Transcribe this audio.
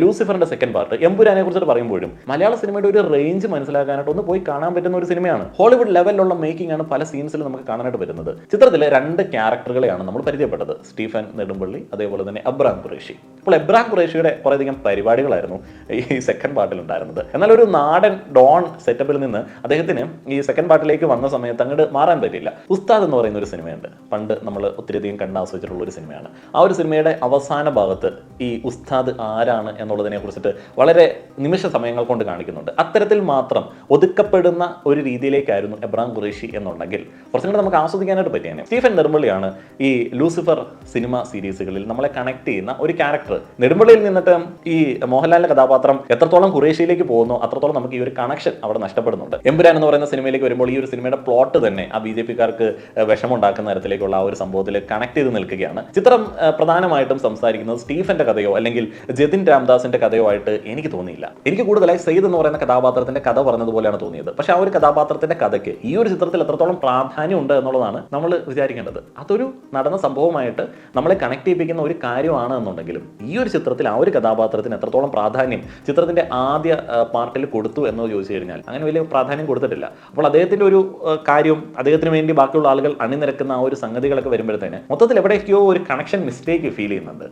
ലൂസിഫറിന്റെ second part എമ്പുരാനെ കുറിച്ചിട്ട് പറയുമ്പോഴും മലയാള സിനിമയുടെ ഒരു റേഞ്ച് മനസ്സിലാക്കാനായിട്ട് ഒന്ന് പോയി കാണാൻ പറ്റുന്ന ഒരു സിനിമയാണ്. ഹോളിവുഡ് ലെവലിലുള്ള മേക്കിംഗ് ആണ് പല സീൻസിലും നമുക്ക് കാണാനായിട്ട് വരുന്നത് ചിത്രത്തിലെ രണ്ട് ക്യാരക്ടറുകളെയാണ് നമ്മൾ പരിചയപ്പെട്ടത്. സ്റ്റീഫൻ നെടുമ്പള്ളി അതേപോലെ തന്നെ അബ്രാം ഖുറേഷി. അപ്പോൾ എബ്രാം ഖുറേഷിയുടെ കുറേയധികം പരിപാടികളായിരുന്നു ഈ സെക്കൻഡ് പാർട്ടിൽ ഉണ്ടായിരുന്നത്. എന്നാൽ ഒരു നാടൻ ഡോൺ സെറ്റപ്പിൽ നിന്ന് അദ്ദേഹത്തിന് ഈ സെക്കൻഡ് പാർട്ടിലേക്ക് വന്ന സമയത്ത് അങ്ങോട്ട് മാറാൻ പറ്റില്ല ഉസ്താദ് എന്ന് പറയുന്ന ഒരു സിനിമയുണ്ട്. പണ്ട് നമ്മൾ ഒത്തിരിയധികം കണ്ടാസ്വദിച്ചിട്ടുള്ള ഒരു സിനിമയാണ്. ആ ഒരു സിനിമയുടെ അവസാന ഭാഗത്ത് ഈ ഉസ്താദ് ആരാണ് എന്നുള്ളതിനെ കുറിച്ചിട്ട് വളരെ നിമിഷ സമയങ്ങൾ കൊണ്ട് കാണിക്കുന്നുണ്ട്. അത്തരത്തിൽ മാത്രം ഒതുക്കപ്പെടുന്ന ഒരു രീതിയിലേക്കായിരുന്നു എബ്രാം ഖുറേഷി എന്നുണ്ടെങ്കിൽ. കുറച്ചും കൂടെ നമുക്ക് ആസ്വദിക്കാനായിട്ട് പറ്റിയാണ് സ്റ്റീഫൻ നെടുമ്പള്ളിയാണ് ഈ ലൂസിഫർ സിനിമ സീരീസുകളിൽ നമ്മളെ കണക്ട് ചെയ്യുന്ന ഒരു ക്യാരക്ടർ നെടുമ്പള്ളിയിൽ നിന്നിട്ട് ഈ മോഹൻലാലിന്റെ കഥാപാത്രം എത്രത്തോളം ഖുറേഷിയിലേക്ക് പോകുന്നു അത്രത്തോളം നമുക്ക് ഈ ഒരു കണക്ഷൻ അവിടെ നഷ്ടപ്പെടുന്നുണ്ട്. എമ്പുരാൻ എന്ന് പറയുന്ന സിനിമയിലേക്ക് വരുമ്പോൾ ഈ ഒരു സിനിമയുടെ പ്ലോട്ട് തന്നെ ആ ബി ജെ പിക്കാർക്ക് വിഷമുണ്ടാക്കുന്ന തരത്തിലേക്കുള്ള ആ ഒരു സംഭവത്തിൽ കണക്ട് ചെയ്ത് നിൽക്കുകയാണ്. ചിത്രം പ്രധാനമായിട്ടും സംസാരിക്കുന്നത് സ്റ്റീഫന്റെ കഥയോ അല്ലെങ്കിൽ ജതിൻ രാംദാസിന്റെ കഥയോ ആയിട്ട് എനിക്ക് തോന്നിയില്ല. എനിക്ക് കൂടുതലായി സെയ്ദ് എന്ന് പറയുന്ന കഥാപാത്രത്തിന്റെ കഥ പറഞ്ഞതുപോലെയാണ് തോന്നിയത്. പക്ഷെ ആ ഒരു കഥാപാത്രത്തിന്റെ കഥയ്ക്ക് ഈ ഒരു ചിത്രത്തിൽ എത്രത്തോളം പ്രാധാന്യം ഉണ്ട് എന്നുള്ളതാണ് നമ്മൾ വിചാരിക്കേണ്ടത്. അതൊരു നടന്ന സംഭവമായിട്ട് നമ്മളെ കണക്ട് ചെയ്യിപ്പിക്കുന്ന ഒരു കാര്യമാണ് എന്നുണ്ടെങ്കിലും ഈ ഒരു ചിത്രത്തിൽ ആ ഒരു കഥാപാത്രത്തിന് എത്രത്തോളം പ്രാധാന്യം ചിത്രത്തിന്റെ ആദ്യ പാർട്ടിൽ കൊടുത്തു എന്ന് ചോദിച്ചു കഴിഞ്ഞാൽ അങ്ങനെ വലിയ പ്രാധാന്യം കൊടുത്തിട്ടില്ല. അപ്പോൾ അദ്ദേഹത്തിന്റെ ഒരു കാര്യം അദ്ദേഹത്തിന് വേണ്ടി ബാക്കിയുള്ള ആളുകൾ അണിനിരക്കുന്ന ആ ഒരു സംഗതികളൊക്കെ വരുമ്പോഴത്തേന് മൊത്തത്തിൽ എവിടെയൊക്കെയോ ഒരു കണക്ഷൻ മിസ്റ്റേക്ക് ഫീൽ ചെയ്യുന്നുണ്ട്.